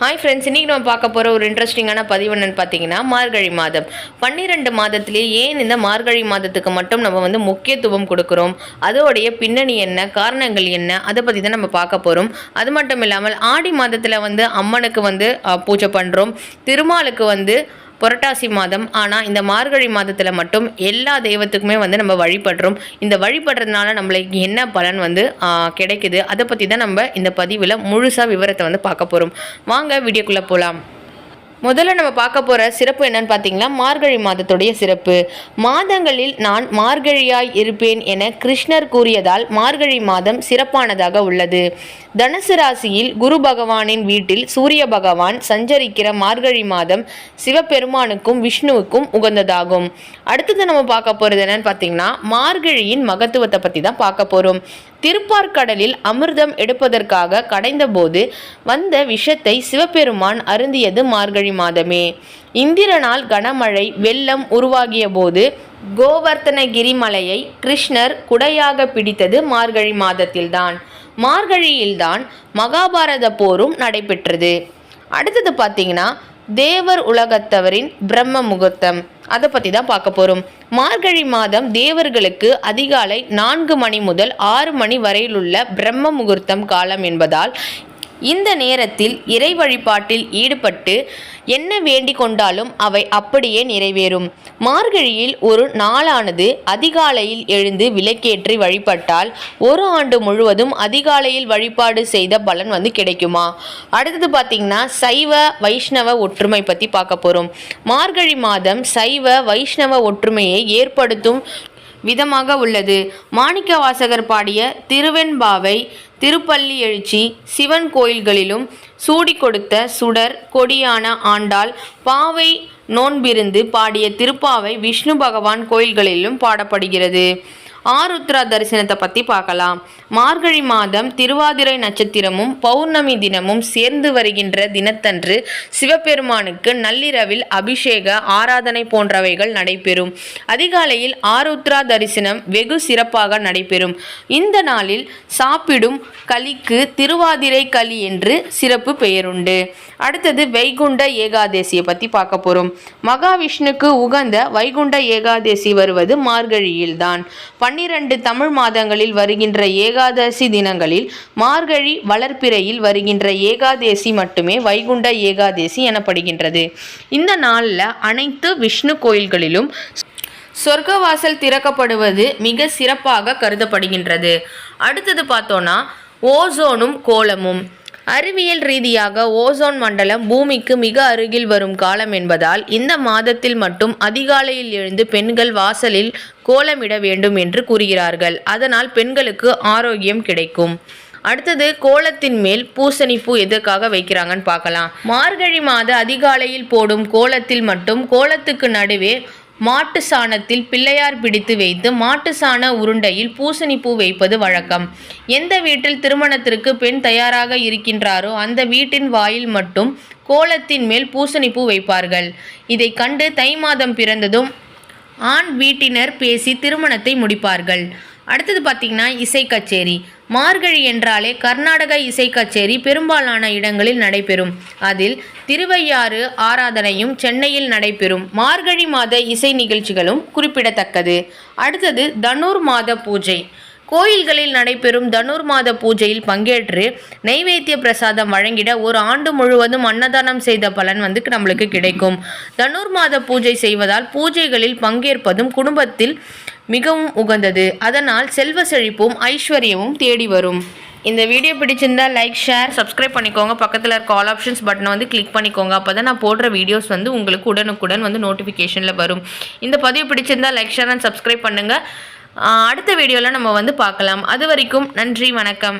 Hi friends இன்றைக்கி நம்ம பார்க்க போகிற ஒரு இன்ட்ரெஸ்டிங்கான பதிவு என்னன்னு பார்த்தீங்கன்னா மார்கழி மாதம். பன்னிரெண்டு மாதத்திலே ஏன் இந்த மார்கழி மாதத்துக்கு மட்டும் நம்ம வந்து முக்கியத்துவம் கொடுக்குறோம்? அதோடைய பின்னணி என்ன? காரணங்கள் என்ன? அதை பற்றி தான் நம்ம பார்க்க போகிறோம் அது மட்டும் இல்லாமல் ஆடி மாதத்தில் வந்து அம்மனுக்கு வந்து பூஜை பண்ணுறோம் திருமாலுக்கு வந்து புரட்டாசி மாதம். ஆனால் இந்த மார்கழி மாதத்தில் மட்டும் எல்லா தெய்வத்துக்குமே வந்து நம்ம வழிபடுறோம். இந்த வழிபடுறதுனால நம்மளுக்கு என்ன பலன் வந்து கிடைக்குது? அதை பற்றி தான் நம்ம இந்த பதிவில் முழுசாக விவரத்தை வந்து பார்க்க போகிறோம் வாங்க வீடியோக்குள்ளே போகலாம் முதல்ல நம்ம பார்க்க போகிற சிறப்பு என்னன்னு பார்த்தீங்கன்னா மார்கழி மாதத்துடைய சிறப்பு. மாதங்களில் நான் மார்கழியாய் இருப்பேன் என கிருஷ்ணர் கூறியதால் மார்கழி மாதம் சிறப்பானதாக உள்ளது. தனுசு ராசியில் குரு பகவானின் வீட்டில் சூரிய பகவான் சஞ்சரிக்கிற மார்கழி மாதம் சிவபெருமானுக்கும் விஷ்ணுவுக்கும் உகந்ததாகும். அடுத்தது நம்ம பார்க்க போகிறது என்னன்னு பார்த்தீங்கன்னா மார்கழியின் மகத்துவத்தை பற்றி தான் பார்க்க போகிறோம் திருப்பார்கடலில் அமிர்தம் எடுப்பதற்காக கடைந்தபோது வந்த விஷத்தை சிவபெருமான் அருந்தியது மார்கழி மாதமே. இந்திரனால் கனமழை வெள்ளம் உருவாகிய போது கோவர்த்தனகிரி மலையை கிருஷ்ணர் குடையாக பிடித்தது மார்கழி மாதத்தில்தான். மார்கழியில்தான் மகாபாரத போரும் நடைபெற்றது. அடுத்தது பார்த்தீங்கன்னா தேவர் உலகத்தவரின் பிரம்ம முகூர்த்தம். அதை பற்றி தான் பார்க்க போகிறோம் மார்கழி மாதம் தேவர்களுக்கு அதிகாலை நான்கு மணி முதல் ஆறு மணி வரையிலுள்ள பிரம்ம முகூர்த்தம் காலம் என்பதால் இந்த நேரத்தில் இறை வழிபாட்டில் ஈடுபட்டு என்ன வேண்டிக் கொண்டாலும் அவை அப்படியே நிறைவேறும். மார்கழியில் ஒரு நாளானது அதிகாலையில் எழுந்து விளக்கேற்றி வழிபட்டால் ஒரு ஆண்டு முழுவதும் அதிகாலையில் வழிபாடு செய்த பலன் வந்து கிடைக்குமா? அடுத்தது பார்த்திங்கன்னா சைவ வைஷ்ணவ ஒற்றுமை பற்றி பார்க்க போகிறோம் மார்கழி மாதம் சைவ வைஷ்ணவ ஒற்றுமையை ஏற்படுத்தும் விதமாக உள்ளது. மாணிக்க வாசகர் பாடிய திருவெண்பாவை திருப்பள்ளி எழுச்சி சிவன் கோயில்களிலும் சூடி கொடுத்த சுடர் கொடியான ஆண்டாள் பாவை நோன்பிருந்து பாடிய திருப்பாவை விஷ்ணு பகவான் கோயில்களிலும் பாடப்படுகிறது. ஆருத்ரா தரிசனத்தை பற்றி பார்க்கலாம். மார்கழி மாதம் திருவாதிரை நட்சத்திரமும் பௌர்ணமி தினமும் சேர்ந்து வருகின்ற தினத்தன்று சிவபெருமானுக்கு நள்ளிரவில் அபிஷேக ஆராதனை போன்றவைகள் நடைபெறும். அதிகாலையில் ஆருத்ரா தரிசனம் வெகு சிறப்பாக நடைபெறும். இந்த நாளில் சாப்பிடும் களிக்கு திருவாதிரை களி என்று சிறப்பு பெயருண்டு. அடுத்தது வைகுண்ட ஏகாதேசியை பற்றி பார்க்க போகிறோம் மகாவிஷ்ணுக்கு உகந்த வைகுண்ட ஏகாதேசி வருவது மார்கழியில்தான். பன்னிரண்டு தமிழ் மாதங்களில் வருகின்ற ஏகாதசி தினங்களில் மார்கழி வளர்ப்பிறையில் வருகின்ற ஏகாதேசி மட்டுமே வைகுண்ட ஏகாதேசி எனப்படுகின்றது. இந்த நாளில் அனைத்து விஷ்ணு கோயில்களிலும் சொர்க்கவாசல் திறக்கப்படுவது மிக சிறப்பாக கருதப்படுகின்றது. அடுத்தது பார்த்தோன்னா ஓசோனும் கோலமும். அறிவியல் ரீதியாக ஓசோன் மண்டலம் பூமிக்கு மிக அருகில் வரும் காலம் என்பதால் இந்த மாதத்தில் மட்டும் அதிகாலையில் எழுந்து பெண்கள் வாசலில் கோலமிட வேண்டும் என்று கூறுகிறார்கள். அதனால் பெண்களுக்கு ஆரோக்கியம் கிடைக்கும். அடுத்தது கோலத்தின் மேல் பூசணிப்பூ எதற்காக வைக்கிறாங்கன்னு பார்க்கலாம். மார்கழி மாத அதிகாலையில் போடும் கோலத்தில் மட்டும் கோலத்துக்கு நடுவே மாட்டு சாணத்தில் பிள்ளையார் பிடித்து வைத்து மாட்டு சாண உருண்டையில் பூசணிப்பூ வைப்பது வழக்கம். எந்த வீட்டில் திருமணத்திற்கு பெண் தயாராக இருக்கின்றாரோ அந்த வீட்டின் வாயில் மட்டும் கோலத்தின் மேல் பூசணிப்பூ வைப்பார்கள். இதை கண்டு தை மாதம் பிறந்ததும் ஆண் வீட்டினர் பேசி திருமணத்தை முடிப்பார்கள். அடுத்தது பார்த்திங்கன்னா இசை கச்சேரி. மார்கழி என்றாலே கர்நாடக இசை கச்சேரி பெரும்பாலான இடங்களில் நடைபெறும். அதில் திருவையாறு ஆராதனையும் சென்னையில் நடைபெறும். மார்கழி மாத இசை நிகழ்ச்சிகளும் குறிப்பிடத்தக்கது. அடுத்தது தனுர் மாத பூஜை. கோயில்களில் நடைபெறும் தனுர் மாத பூஜையில் பங்கேற்று நைவேத்திய பிரசாதம் வழங்கிட ஒரு ஆண்டு முழுவதும் அன்னதானம் செய்த பலன் வந்து நம்மளுக்கு கிடைக்கும். தனுர் மாத பூஜை செய்வதால் பூஜைகளில் பங்கேற்பதும் குடும்பத்தில் மிகவும் உகந்தது. அதனால் செல்வ செழிப்பும் ஐஸ்வர்யமும் தேடி வரும். இந்த வீடியோ பிடிச்சிருந்தா லைக் ஷேர் சப்ஸ்கிரைப் பண்ணிக்கோங்க. பக்கத்தில் இருக்க ஆல் ஆப்ஷன்ஸ் பட்டனை வந்து கிளிக் பண்ணிக்கோங்க. அப்போ தான் நான் போடுற வீடியோஸ் வந்து உங்களுக்கு உடனுக்குடன் வந்து நோட்டிஃபிகேஷனில் வரும். இந்த பதிவு பிடிச்சிருந்தா லைக் ஷேர் அண்ட் சப்ஸ்கிரைப் பண்ணுங்கள் அடுத்த வீடியோவில் நம்ம வந்து பார்க்கலாம். அது வரைக்கும் நன்றி வணக்கம்.